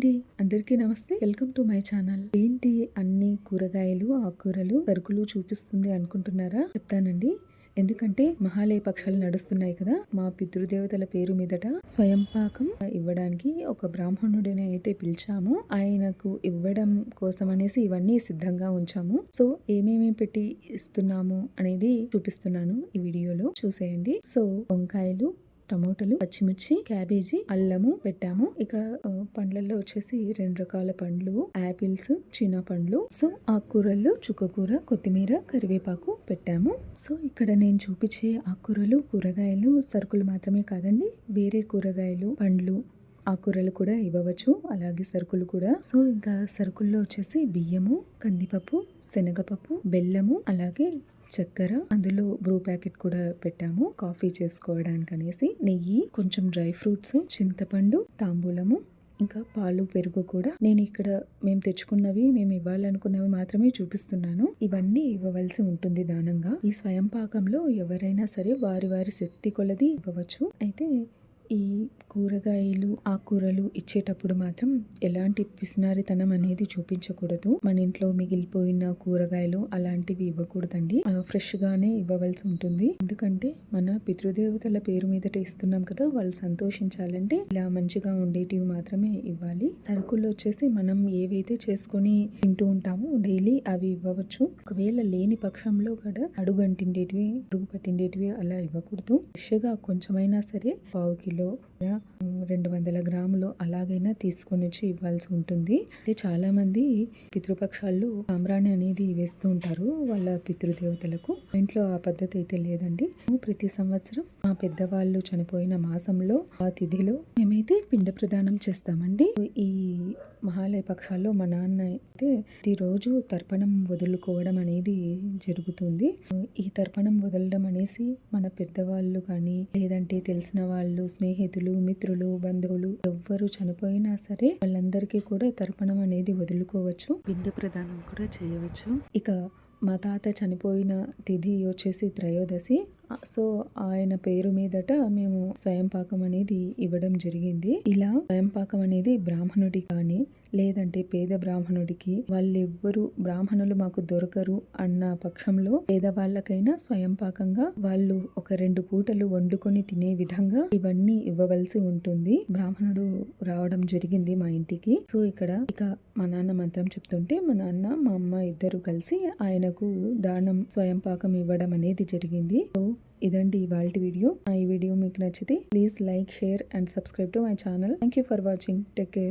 అండి. అందరికీ నమస్తే. Welcome to my channel. ఏంటి అన్ని కూరగాయలు ఆకుకూరలు సరుకులు చూపిస్తుంది అనుకుంటున్నారా? చెప్తానండి. ఎందుకంటే మహాలయ పక్షాలు నడుస్తున్నాయి కదా. మా పితృదేవతల పేరు మీదట స్వయం పాకం ఇవ్వడానికి ఒక బ్రాహ్మణుడిని అయితే పిలిచాము. ఆయనకు ఇవ్వడం కోసం అనేసి ఇవన్నీ సిద్ధంగా ఉంచాము. సో ఏమేమి పెట్టి ఇస్తున్నాము అనేది చూపిస్తున్నాను ఈ వీడియోలో. చూసేయండి. సో వంకాయలు టమోటాలు పచ్చిమిర్చి క్యాబేజీ అల్లము పెట్టాము. ఇక పండ్లలో వచ్చేసి రెండు రకాల పండ్లు. ఆపిల్స్ చిన్న పండ్లు. సో ఆకుకూరల్లో చుక్కకూర కొత్తిమీర కరివేపాకు పెట్టాము. సో ఇక్కడ నేను చూపించే ఆకుకూరలు కూరగాయలు సరుకులు మాత్రమే కాదండి వేరే కూరగాయలు పండ్లు. ఆకుకూరలు కూడా ఇవ్వవచ్చు. అలాగే సరుకులు కూడా. సో ఇంకా సరుకుల్లో వచ్చేసి బియ్యము కందిపప్పు శనగపప్పు బెల్లము అలాగే చక్కెర. అందులో బ్రూ ప్యాకెట్ కూడా పెట్టాము కాఫీ చేసుకోవడానికి అనేసి నెయ్యి కొంచెం డ్రై ఫ్రూట్స్ చింతపండు తాంబూలము ఇంకా పాలు పెరుగు కూడా. నేను ఇక్కడ మేము తెచ్చుకున్నవి మేము ఇవ్వాలనుకున్నవి మాత్రమే చూపిస్తున్నాను. ఇవన్నీ ఇవ్వవలసి ఉంటుంది దానంగా. ఈ స్వయం పాకంలో ఎవరైనా సరే వారి వారి శక్తి కొలది ఇవ్వవచ్చు. అయితే ఈ కూరగాయలు ఆకుకూరలు ఇచ్చేటప్పుడు మాత్రం ఎలాంటి పిసినారితనం అనేది చూపించకూడదు. మన ఇంట్లో మిగిలిపోయిన కూరగాయలు అలాంటివి ఇవ్వకూడదండి. ఫ్రెష్ గానే ఇవ్వవలసి ఉంటుంది. ఎందుకంటే మన పితృదేవతల పేరు మీదట ఇస్తున్నాం కదా వాళ్ళు సంతోషించాలంటే ఇలా మంచిగా ఉండేటివి మాత్రమే ఇవ్వాలి. సరుకుల్లో వచ్చేసి మనం ఏవైతే చేసుకొని తింటూ ఉంటామో డైలీ అవి ఇవ్వవచ్చు. ఒకవేళ లేని పక్షంలో కూడా అడుగంటిండేటివి అడుగు పట్టిండేటివి అలా ఇవ్వకూడదు. ఫ్రెష్గా కొంచెమైనా సరే పావు కిలో hello，然后嗯，రెండు వందల గ్రాములు అలాగైనా తీసుకొని వచ్చి ఇవ్వాల్సి ఉంటుంది. అయితే చాలా మంది పితృపక్షాల్లో సాంబ్రాణి అనేది వేస్తూ ఉంటారు వాళ్ళ పితృదేవతలకు. ఇంట్లో ఆ పద్ధతి అయితే లేదండి. ప్రతి సంవత్సరం మా పెద్దవాళ్ళు చనిపోయిన మాసంలో ఆ తిథిలో మేమైతే పిండ ప్రదానం చేస్తామండి. ఈ మహాలయ పక్షాల్లో మా నాన్న అయితే ప్రతిరోజు తర్పణం వదులుకోవడం అనేది జరుగుతుంది. ఈ తర్పణం వదలడం అనేసి మన పెద్దవాళ్ళు కానీ లేదంటే తెలిసిన వాళ్ళు స్నేహితులు మిత్రులు బంధువులు ఎవ్వరు చనిపోయినా సరే వాళ్ళందరికీ కూడా తర్పణం అనేది వదులుకోవచ్చు. పిండ ప్రదానం కూడా చేయవచ్చు. ఇక మా తాత చనిపోయిన తిథి వచ్చేసి త్రయోదశి. సో ఆయన పేరు మీదట మేము స్వయం పాకం అనేది ఇవ్వడం జరిగింది. ఇలా స్వయం పాకం అనేది బ్రాహ్మణుడి కానీ లేదంటే పేద బ్రాహ్మణుడికి వాళ్ళెవ్వరు బ్రాహ్మణులు మాకు దొరకరు అన్న పక్షంలో పేదవాళ్ళకైనా స్వయం పాకంగా వాళ్ళు ఒక రెండు పూటలు వండుకొని తినే విధంగా ఇవన్నీ ఇవ్వవలసి ఉంటుంది. బ్రాహ్మణుడు రావడం జరిగింది మా ఇంటికి. సో ఇక్కడ ఇక మా నాన్న మంత్రం చెప్తుంటే మా నాన్న మా అమ్మ ఇద్దరు కలిసి ఆయనకు దానం స్వయం పాకం ఇవ్వడం అనేది జరిగింది. సో ఇదండి ఇవాళ వీడియో. ఈ వీడియో మీకు నచ్చితే please like share and subscribe to my channel. Thank you for watching. Take care.